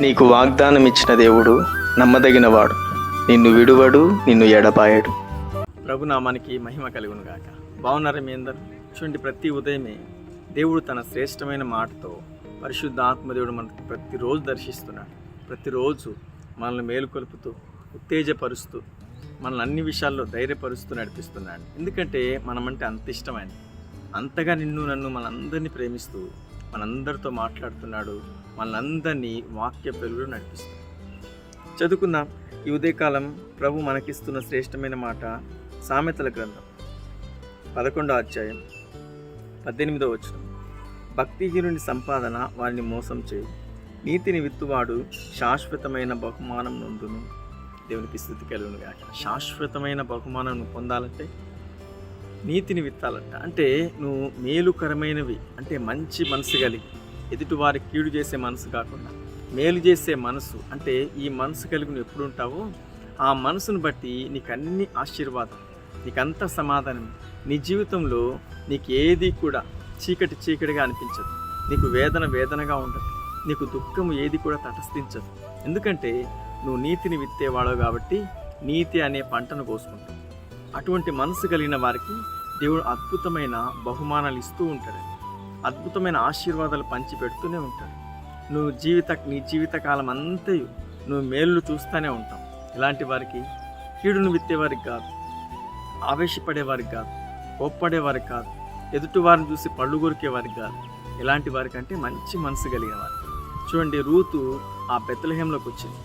నీకు వాగ్దానం ఇచ్చిన దేవుడు నమ్మదగినవాడు. నిన్ను విడువడు నిన్ను ఎడపాయడు ప్రభు నామానికి మహిమ కలుగును గాక. బాగున్నారా మీ అందరు? చూడండి ప్రతి ఉదయమే దేవుడు తన శ్రేష్టమైన మాటతో పరిశుద్ధ ఆత్మదేవుడు మనకు ప్రతిరోజు దర్శిస్తున్నాడు. ప్రతిరోజు మనల్ని మేలుకొలుపుతూ ఉత్తేజపరుస్తూ మనల్ని అన్ని విషయాల్లో ధైర్యపరుస్తూ నడిపిస్తున్నాడు. ఎందుకంటే మనమంటే అంత ఇష్టమైనది. అంతగా నిన్ను నన్ను మనందరినీ ప్రేమిస్తూ మనందరితో మాట్లాడుతున్నాడు మనందరినీ వాక్య పెరుగులు నడిపిస్తాడు చదువుకుందాం. ఈ ఉదయకాలం ప్రభు మనకిస్తున్న శ్రేష్టమైన మాట సామెతల గ్రంథం. పదకొండో అధ్యాయం పద్దెనిమిదో వచ్చిన భక్తిహీనుని సంపాదన వారిని మోసం చేయి. నీతిని విత్తువాడు శాశ్వతమైన బహుమానం నొందును దేవునికి స్థుతి కలుగును గాక శాశ్వతమైన బహుమానం పొందాలంటే నీతిని విత్తాలంట. అంటే నువ్వు మేలుకరమైనవి అంటే మంచి మనసు కలిగి ఎదుటివారి కీడు చేసే మనసు కాకుండా మేలు చేసే మనసు అంటే ఈ మనసు కలిగి నువ్వు ఎప్పుడు ఉంటావో ఆ మనసును బట్టి నీకు అన్ని ఆశీర్వాదం నీకంత సమాధానం నీ జీవితంలో నీకు ఏది కూడా చీకటి చీకటిగా అనిపించదు. నీకు వేదన వేదనగా ఉండదు. నీకు దుఃఖం ఏది కూడా తటస్థించదు. ఎందుకంటే నువ్వు నీతిని విత్తేవాడవు కాబట్టి నీతి అనే పంటను కోసుకుంటావు. అటువంటి మనసు కలిగిన వారికి దేవుడు అద్భుతమైన బహుమానాలు ఇస్తూ ఉంటాడు. అద్భుతమైన ఆశీర్వాదాలు పంచిపెడుతూనే ఉంటాడు. నువ్వు జీవిత నీ జీవితకాలం అంతయు నువ్వు మేలు చూస్తూనే ఉంటావు. ఇలాంటి వారికి కీడును విత్తేవారికి కాదు. ఆవేశపడేవారికి కాదు. కోప్పడేవారికి కాదు. ఎదుటి వారిని చూసి పళ్ళు కొరికేవారికి కాదు. ఇలాంటి వారికంటే మంచి మనసు కలిగిన వారు. చూడండి రూతు ఆ బెత్తలహేంలోకి వచ్చింది.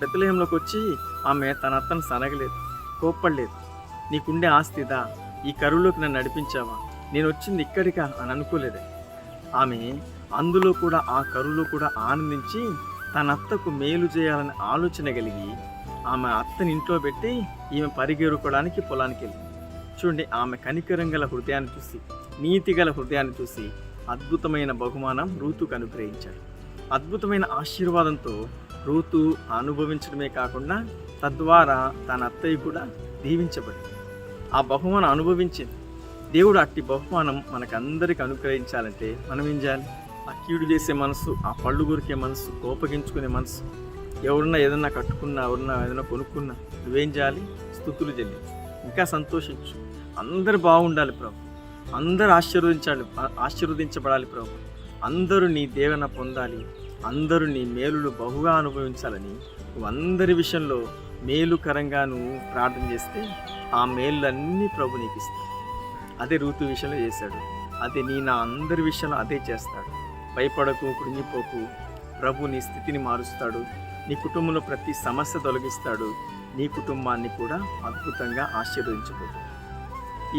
బెత్తలహేంలోకి వచ్చి ఆమె తన అత్తను సనగలేదు కోప్పడలేదు. నీకుండే ఆస్తిదా ఈ కరువులోకి నన్ను నడిపించావా? నేను వచ్చింది ఇక్కడికా అని అనుకోలేదే. ఆమె అందులో కూడా ఆ కరువులో కూడా ఆనందించి తన అత్తకు మేలు చేయాలని ఆలోచన కలిగి ఆమె అత్తని ఇంట్లో పెట్టి ఈమె పరిగెరుకోవడానికి పొలానికి వెళ్ళింది. చూడండి ఆమె కనికరం గల హృదయాన్ని చూసి నీతి గల హృదయాన్ని చూసి అద్భుతమైన బహుమానం రూతుకు అనుగ్రహించాడు. అద్భుతమైన ఆశీర్వాదంతో రూతు అనుభవించడమే కాకుండా తద్వారా తన అత్తయ్య కూడా దీవించబడింది. ఆ బహుమానం అనుభవించింది. దేవుడు అట్టి బహుమానం మనకందరికి అనుగ్రహించాలంటే మనం ఏం చేయాలి? ఆ కీడు చేసే మనసు ఆ పళ్ళు గురికే మనసు కోపగించుకునే మనసు ఎవరన్నా ఏదన్నా కట్టుకున్నా ఎవరన్నా ఏదైనా కొనుక్కున్నా నువ్వేం చేయాలి? స్థుతులు చెల్లించు. ఇంకా సంతోషించు. అందరు బాగుండాలి ప్రభు. అందరు ఆశీర్వదించాలి ఆశీర్వదించబడాలి ప్రభు. అందరూ నీ దేవన పొందాలి. అందరూ నీ మేలులు బహుగా అనుభవించాలని నువ్వు అందరి విషయంలో మేలుకరంగా నువ్వు ప్రార్థన చేస్తే ఆ మేళ్ళన్నీ ప్రభు నీకు ఇస్తాడు అదే ఋతు విషయంలో చేశాడు. అదే నీ నా అందరి విషయంలో అదే చేస్తాడు. భయపడకు కృంగిపోకు. ప్రభు నీ స్థితిని మారుస్తాడు. నీ కుటుంబంలో ప్రతి సమస్య తొలగిస్తాడు. నీ కుటుంబాన్ని కూడా అద్భుతంగా ఆశీర్వదించబోతుంది.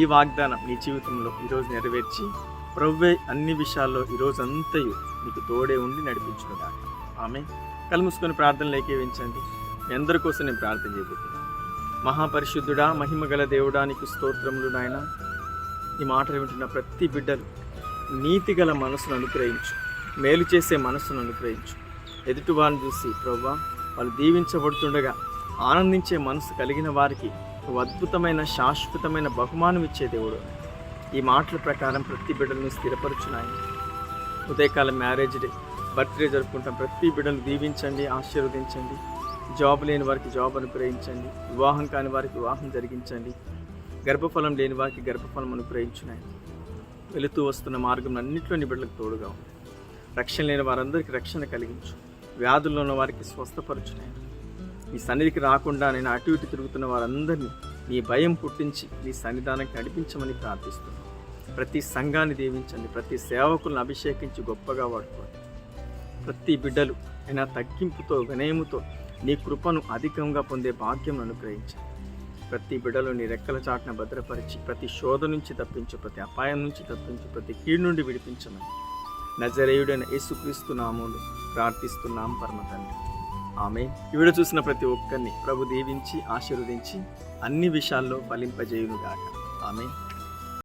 ఈ వాగ్దానం నీ జీవితంలో ఈరోజు నెరవేర్చి ప్రభువే అన్ని విషయాల్లో ఈరోజు అంతయు నీకు తోడే ఉండి నడిపించుకున్నాడు ఆమె కలుముసుకొని మూసుకొని ప్రార్థనలు మీ అందరి కోసం నేను ప్రార్థన చేయబోతున్నాను. మహాపరిశుద్ధుడా మహిమగల దేవుడా నీకు స్తోత్రములు నాయన. ఈ మాటలు వింటున్న ప్రతి బిడ్డలు నీతిగల మనసును అనుగ్రహించు. మేలు చేసే మనసును అనుగ్రహించు. ఎదుటి వారిని చూసి ప్రవ్వా వాళ్ళు దీవించబడుతుండగా ఆనందించే మనసు కలిగిన వారికి అద్భుతమైన శాశ్వతమైన బహుమానం ఇచ్చే దేవుడు. ఈ మాటల ప్రకారం ప్రతి బిడ్డలను స్థిరపరచున్నాయి ఉదయకాలం మ్యారేజ్ డే. బర్త్డే జరుపుకుంటాం ప్రతి బిడ్డను దీవించండి ఆశీర్వదించండి. జాబ్ లేని వారికి జాబ్ అనుగ్రహించండి. వివాహం కాని వారికి వివాహం జరిగించండి. గర్భఫలం లేని వారికి గర్భఫలం అనుగ్రహించున్నాయి వెళుతూ వస్తున్న మార్గం అన్నింటిలోని బిడ్డలకు తోడుగా ఉంది రక్షణ లేని వారందరికీ రక్షణ కలిగించు. వ్యాధుల్లో ఉన్న వారికి స్వస్థపరచున్నాయి నీ సన్నిధికి రాకుండా నేను అటు ఇటు తిరుగుతున్న వారందరినీ నీ భయం పుట్టించి నీ సన్నిధానానికి నడిపించమని ప్రార్థిస్తున్నాను ప్రతి సంఘాన్ని దీవించండి. ప్రతి సేవకులను అభిషేకించి గొప్పగా వాడుకోండి. ప్రతి బిడ్డలు అయినా తగ్గింపుతో వినయముతో నీ కృపను అధికంగా పొందే భాగ్యం అనుగ్రహించండి ప్రతి బిడ్డలు నీ రెక్కల చాటున భద్రపరిచి ప్రతి శోధ నుంచి తప్పించు ప్రతి అపాయం నుంచి తప్పించు ప్రతి కీడు నుండి విడిపించమని. నజరేయుడైన యేసుక్రీస్తు నామములు ప్రార్థిస్తున్నాం పరమ తండ్రి. ఆమె ఈవిడ చూసిన ప్రతి ఒక్కరిని ప్రభు దీవించి ఆశీర్వదించి అన్ని విషయాల్లో ఫలింపజేయునుగాక. ఆమె